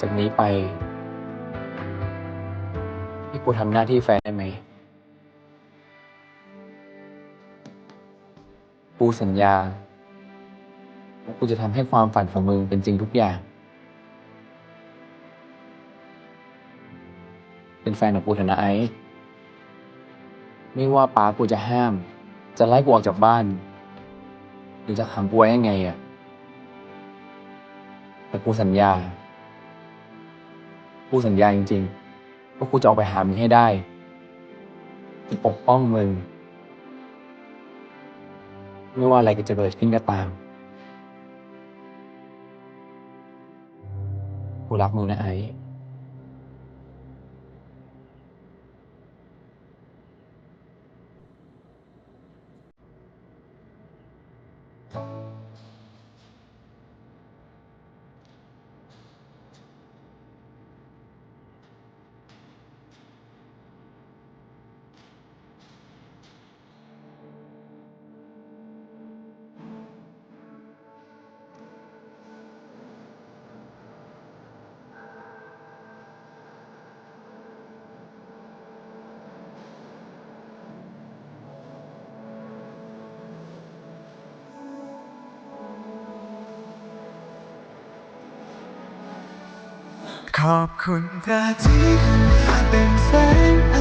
จากนี้ไปให้กูทำหน้าที่แฟนได้ไหม กูสัญญาว่ากูจะทำให้ความฝันของมึงเป็นจริงทุกอย่าง เป็นแฟนของกูเถอะนะไอ้ไม่ว่าป้ากูจะห้าม จะไล่กูออกจากบ้าน หรือจะขังกูไว้ยังไงอะแต่กูสัญญา กูสัญญาจริงๆว่ากูจะออกไปหามึงให้ได้จะปกป้องมึง ไม่ว่าอะไรก็จะเกิดขึ้นก็ตาม กูรักมึงนะไอ้ ขอบคุณเธอาทิตย์เป็นแสง